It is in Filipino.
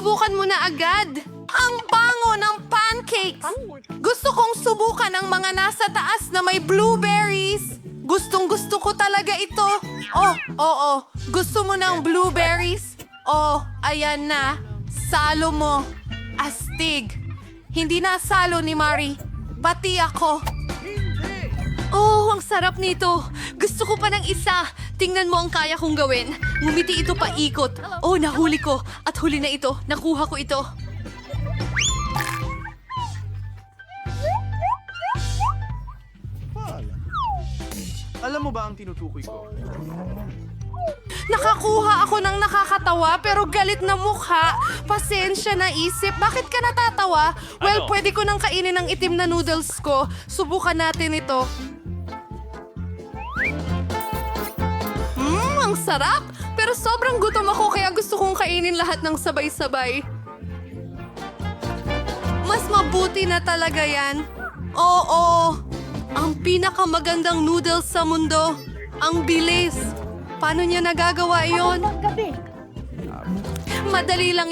subukan mo na agad. Ang bango ng pancakes! Gusto kong subukan ang mga nasa taas na may blueberries. Gustong gusto ko talaga ito. Oh, oo. Gusto mo ng blueberries? Oh, ayan na. Salo mo. Astig. Hindi na salo ni Mari. Bati ako. Oh, ang sarap nito. Gusto ko pa ng isa. Tingnan mo ang kaya kong gawin. Ngumiti ito pa ikot. Oh, nahuli ko. At huli na ito. Nakuha ko ito. Alam mo ba ang tinutukoy ko? Nakakuha ako ng nakakatawa pero galit na mukha. Pasensya na isip. Bakit ka natatawa? Well, pwede ko nang kainin ang itim na noodles ko. Subukan natin ito. Ang sarap! Pero sobrang gutom ako kaya gusto kong kainin lahat ng sabay-sabay. Mas mabuti na talaga yan. Oo, ang pinakamagandang noodles sa mundo. Ang bilis. Paano niya nagagawa yon? Madali lang